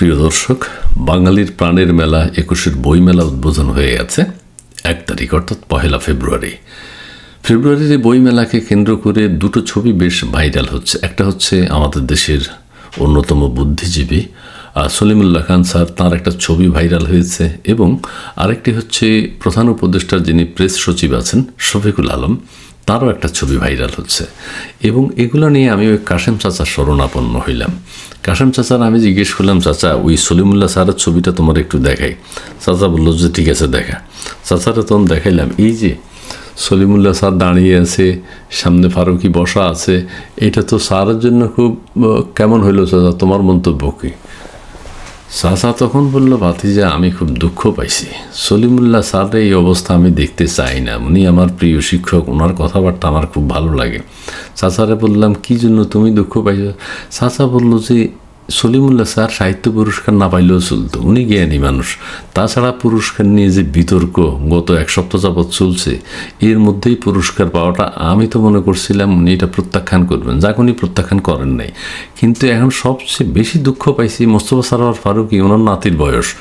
প্রিয় দর্শক, বাঙালির প্রাণের মেলা একুশের বইমেলা উদ্বোধন হয়ে গেছে এক তারিখ, অর্থাৎ পহেলা ফেব্রুয়ারি। ফেব্রুয়ারির এই বইমেলাকে কেন্দ্র করে দুটো ছবি বেশ ভাইরাল হচ্ছে। একটা হচ্ছে আমাদের দেশের অন্যতম বুদ্ধিজীবী সলিমুল্লাহ খান স্যার, তাঁর একটা ছবি ভাইরাল হয়েছে এবং আরেকটি হচ্ছে প্রধান উপদেষ্টার যিনি প্রেস সচিব আছেন, শফিকুল আলম। তারও একটা ছবি ভাইরাল হচ্ছে। এবং এগুলো নিয়ে আমি ওই কাশেম চাচার শরণাপন্ন হইলাম। কাশেম চাচার আমি জিজ্ঞেস করলাম, চাচা, ওই সলিমুল্লাহ স্যারের ছবিটা তোমার একটু দেখাই। চাচা বলল, যে ঠিক আছে, দেখা। চাচারা তখন দেখাইলাম, এই যে সলিমুল্লাহ স্যার দাঁড়িয়ে আছে, সামনে ফারুকি বসা আছে, এটা তো স্যারের জন্য খুব কেমন হইল চাচা? তোমার মন্তব্য কি? চাচা তখন বলল, ভাতিজা, আমি খুব দুঃখ পাইছি। সলিমুল্লাহ স্যারের এই অবস্থা আমি দেখতে চাই না। উনি আমার প্রিয় শিক্ষক ওনার কথাবার্তা আমার খুব ভালো লাগে। সাসারে বললাম, কি জন্য তুমি দুঃখ পাইছো? সাসা বলল যে সলিমুল্লাহ স্যার সাহিত্য পুরস্কার না পাইলেও চলতো। উনি জ্ঞানী মানুষ। তাছাড়া পুরস্কার নিয়ে যে বিতর্ক গত এক সপ্তাহ যাবৎ চলছে, এর মধ্যেই পুরস্কার পাওয়াটা আমি তো মনে করছিলাম উনি এটা প্রত্যাখ্যান করবেন। যাক, উনি প্রত্যাখ্যান করেন নাই। কিন্তু এখন সবচেয়ে বেশি দুঃখ পাইছি মোস্তফা সারোয়ার ফারুকি, ওনার নাতির বয়স।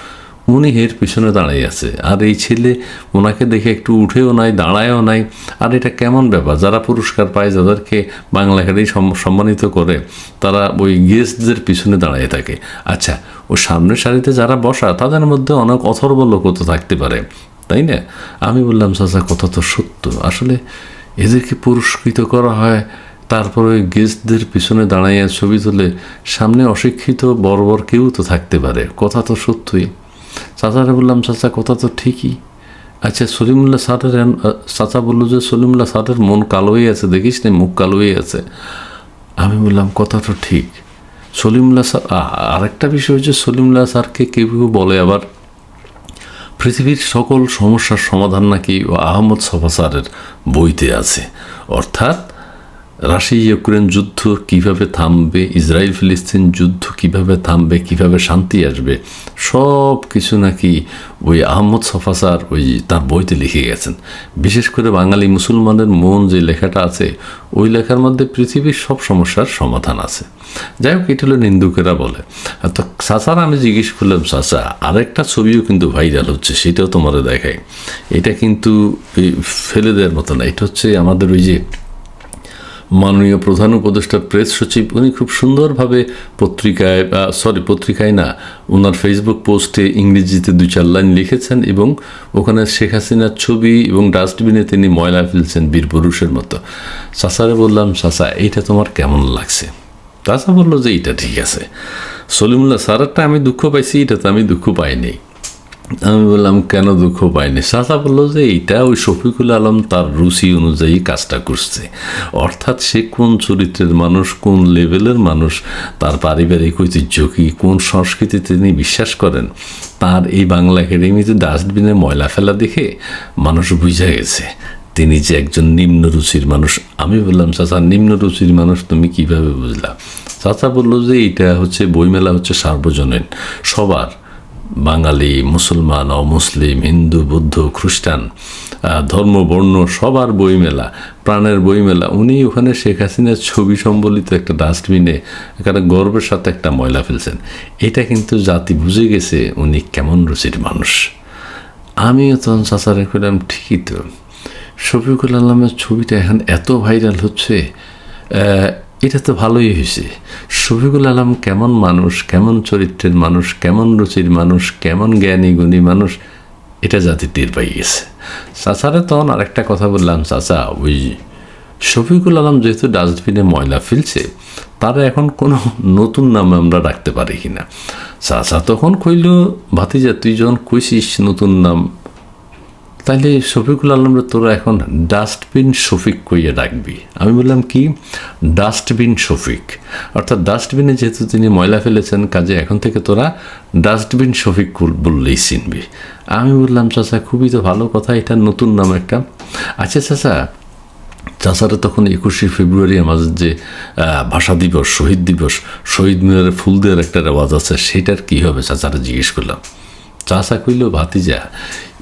উনি এর পিছনে দাঁড়িয়ে আছে। আর এই ছেলে ওনাকে দেখে একটু উঠেও নাই, দাঁড়ায়ও নাই। আর এটা কেমন ব্যাপার? যারা পুরস্কার পায়, যাদেরকে বাংলা একাডেমি সম- সম্মানিত করে, তারা ওই গেস্টদের পিছনে দাঁড়িয়ে থাকে। আচ্ছা ও সামনের সারিতে যারা বসা, তাদের মধ্যে অনেক অথর্ব লোকও তো থাকতে পারে, তাই না? আমি বললাম, চাচা, কথা তো সত্য। আসলে এদেরকে পুরস্কৃত করা হয়, তারপরে ওই গেস্টদের পিছনে দাঁড়াইয়া ছবি তুলে, সামনে অশিক্ষিত বর্বর কেউ তো থাকতে পারে। কথা তো সত্যই। চাচারে বললাম চাচা, কথা তো ঠিকই। আচ্ছা সলিমুল্লাহ স্যারের চাচা বলল যে, সলিমুল্লাহ স্যারের মন কালো হয়ে আছে, দেখিস না, মুখ কালো হয়ে আছে। আমি বললাম, কথা তো ঠিক। সলিমুল্লাহ স্যার আরেকটা বিষয় হচ্ছে, সলিমুল্লাহ স্যারকে কেউ কেউ বলে আবার, পৃথিবীর সকল সমস্যার সমাধান নাকি আহমদ সফা স্যারের বইতে আছে। অর্থাৎ রাশিয়া ইউক্রেন যুদ্ধ কীভাবে থামবে ইসরায়েল ফিলিস্তিন যুদ্ধ কীভাবে থামবে, কীভাবে শান্তি আসবে সব কিছু নাকি ওই আহমদ সফা স্যার ওই তার বইতে লিখে গেছেন। বিশেষ করে বাঙালি মুসলমানের মন যে লেখাটা আছে, ওই লেখার মধ্যে পৃথিবীর সব সমস্যার সমাধান আছে। যাই হোক, এটা হলো নিন্দুকেরা বলে। তো চাচার আমি জিজ্ঞেস করলাম, চাচা, আরেকটা ছবিও কিন্তু ভাইরাল হচ্ছে, সেটাও তোমারে দেখায় এটা কিন্তু ফেলে দেওয়ার মতো না, এটা হচ্ছে আমাদের ওই যে মাননীয় প্রধান উপদেষ্টার প্রেস সচিব, উনি খুব সুন্দরভাবে পত্রিকায় সরি পত্রিকায় না ওনার ফেসবুক পোস্টে ইংরেজিতে দুই চার লাইন লিখেছেন এবং ওখানে শেখ হাসিনার ছবি এবং ডাস্টবিনে তিনি ময়লা ফেলছেন বীরপুরুষের মতো। চাচারে বললাম, চাচা, এইটা তোমার কেমন লাগছে? চাচা বলল যে, এইটা ঠিক আছে। সলিমুল্লাহ সারারটা আমি দুঃখ পাইছি এটা তো আমি দুঃখ পাইনি। আমি বললাম, কেন দুঃখ পাইনি? চাচা বলল যে, এইটা ওই শফিকুল আলম তার রুচি অনুযায়ী কাজটা করছে। অর্থাৎ সে কোন চরিত্রের মানুষ, কোন লেভেলের মানুষ, তার পারিবারিক ঐতিহ্য কি, কোন সংস্কৃতি তিনি বিশ্বাস করেন, তার এই বাংলা একাডেমিতে ডাস্টবিনে ময়লা ফেলা দেখে মানুষ বুঝে গেছে, তিনি যে একজন নিম্ন রুচির মানুষ। আমি বললাম, চাচা, নিম্ন রুচির মানুষ তুমি কীভাবে বুঝলা? চাচা বলল যে, এইটা হচ্ছে বইমেলা হচ্ছে সার্বজনীন, সবার বাঙালি, মুসলমান অমুসলিম হিন্দু, বৌদ্ধ, খ্রিস্টান ধর্ম, বর্ণ, সবার বইমেলা, প্রাণের বইমেলা, উনি ওখানে শেখ হাসিনার ছবি সম্বলিত একটা ডাস্টবিনে একটা গর্বের সাথে একটা ময়লা ফেলছেন। এটা কিন্তু জাতি বুঝে গেছে উনি কেমন রুচির মানুষ। আমিও তখন চাচারে করলাম ঠিকই তো। শফিকুল আলমের ছবিটা এখন এত ভাইরাল হচ্ছে এটা তো ভালোই হয়েছে। শফিকুল আলম কেমন মানুষ, কেমন চরিত্রের মানুষ, কেমন রুচির মানুষ, কেমন জ্ঞানী, গুণী মানুষ, এটা জাতি টের পাই গেছে। চাচারে তখন আরেকটা কথা বললাম, চাচা, ওই শফিকুল আলম যেহেতু ডাস্টবিনে ময়লা ফেলছে, তারা এখন কোনো নতুন নামে আমরা রাখতে পারি কিনা? চাচা তখন কইল, ভাতিজা, তুই যখন কইছিস নতুন নাম তাহলে শফিকুল আলমরা তোরা এখন ডাস্টবিন শফিক কইয়ে রাখবি আমি বললাম কি? ডাস্টবিন শফিক। অর্থাৎ ডাস্টবিনে যেহেতু তিনি ময়লা ফেলেছেন, কাজে এখন থেকে তোরা ডাস্টবিন শফিক বললেই চিনবি। আমি বললাম, চাচা, খুবই তো ভালো কথা, এটা নতুন নাম একটা। আচ্ছা চাচা, চাচারা তখন একুশে ফেব্রুয়ারি আমাদের যে ভাষা দিবস, শহীদ দিবস, শহীদ মিনারে ফুল দেওয়ার একটা রেওয়াজ আছে, সেটার কী হবে? চাচারা জিজ্ঞেস করলাম। চাচা কইল, ভাতিজা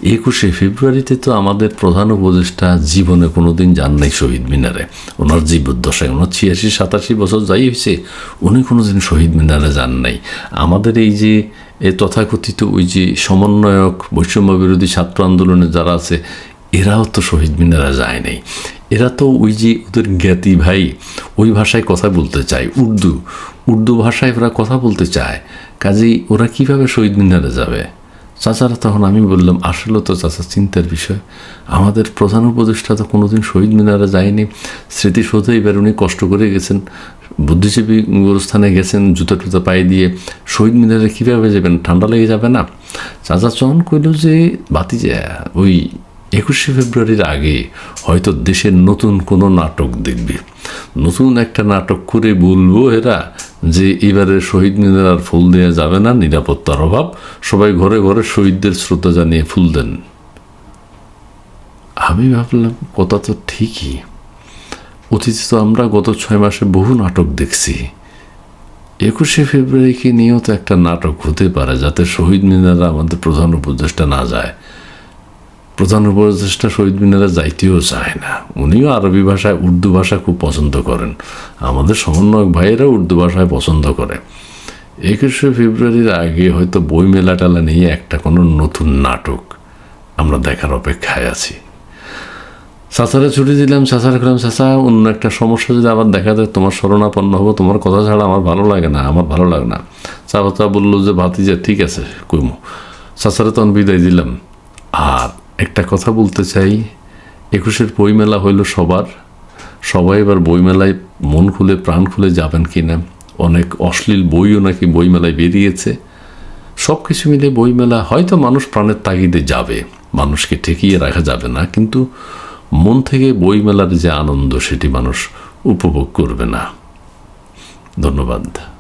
একুশে ফেব্রুয়ারিতে তো আমাদের প্রধান উপদেষ্টা জীবনে কোনোদিন যান নাই শহীদ মিনারে। ওনার জীবদ্দশায় ওনার ছিয়াশি, সাতাশি বছর যাই হয়েছে, উনি কোনো দিন শহীদ মিনারে যান নাই। আমাদের এই যে, এ তথাকথিত ওই যে সমন্বয়ক, বৈষম্য বিরোধী ছাত্র আন্দোলনে যারা আছে, এরাও তো শহীদ মিনারে যায় নাই। এরা তো ওই যে ওদের জ্ঞাতি ভাই, ওই ভাষায় কথা বলতে চায়, উর্দু। উর্দু ভাষায় ওরা কথা বলতে চায়। কাজেই ওরা কীভাবে শহীদ মিনারে যাবে? চাচারা তখন আমি বললাম, আসলে তো চাচা, চিন্তার বিষয়। আমাদের প্রধান উপদেষ্টা তো কোনোদিন শহীদ মিনারে যায়নি। স্মৃতিসৌধে এবার উনি কষ্ট করে গেছেন, বুদ্ধিজীবী গোরস্থানে গেছেন, জুতো টুতো পায়ে দিয়ে। শহীদ মিনারে কীভাবে যাবেন? ঠান্ডা লেগে যাবে না? চাচা চন কইল যে বাতি যে ওই একুশে ফেব্রুয়ারির আগে হয়তো দেশের নতুন কোনো নাটক দেখবে। নতুন একটা নাটক করে বলব এরা যে এবারে শহীদ মিনার আর ফুল দেওয়া যাবে না, নিরাপত্তার অভাব। সবাই ঘরে ঘরে শহীদদের শ্রদ্ধা জানিয়ে ফুল দেন। আমি ভাবলাম, কথা তো ঠিকই। অতীতে তো আমরা গত ছয় মাসে বহু নাটক দেখছি। একুশে ফেব্রুয়ারিকে নিয়েও তো একটা নাটক হতে পারে, যাতে শহীদ মিনারা আমাদের প্রধান উপদেষ্টা না যায়। প্রধান উপদেষ্টা শহীদ মিনারে যাইতেও চায় না। উনিও আরবি ভাষায় উর্দু ভাষা খুব পছন্দ করেন। আমাদের সমন্বয়ক ভাইয়েরা উর্দু ভাষায় পছন্দ করে। একুশে ফেব্রুয়ারির আগে হয়তো বই মেলা টেলা নিয়ে একটা কোনো নতুন নাটক আমরা দেখার অপেক্ষায় আছি। চাচারে ছুটি দিলাম চাচারে করলাম চাচা অন্য একটা সমস্যা যদি আবার দেখা যায় তোমার শরণাপন্ন হব, তোমার কথা ছাড়া আমার ভালো লাগে না, আমার ভালো লাগে না। চাচা বলল যে, ভাতিজা, ঠিক আছে, কইমু। চাচারে তখন বিদায় দিলাম। আর একটা কথা বলতে চাই, একুশের বইমেলা হইল সবার। সবাই এবার বইমেলায় মন খুলে, প্রাণ খুলে যাবেন কি না অনেক অশ্লীল বইও নাকি বইমেলায় বেরিয়েছে। সব কিছু মিলে বইমেলা, হয়তো মানুষ প্রাণের তাগিদে যাবে। মানুষকে ঠেকিয়ে রাখা যাবে না, কিন্তু মন থেকে বইমেলার যে আনন্দ, সেটি মানুষ উপভোগ করবে না। ধন্যবাদ।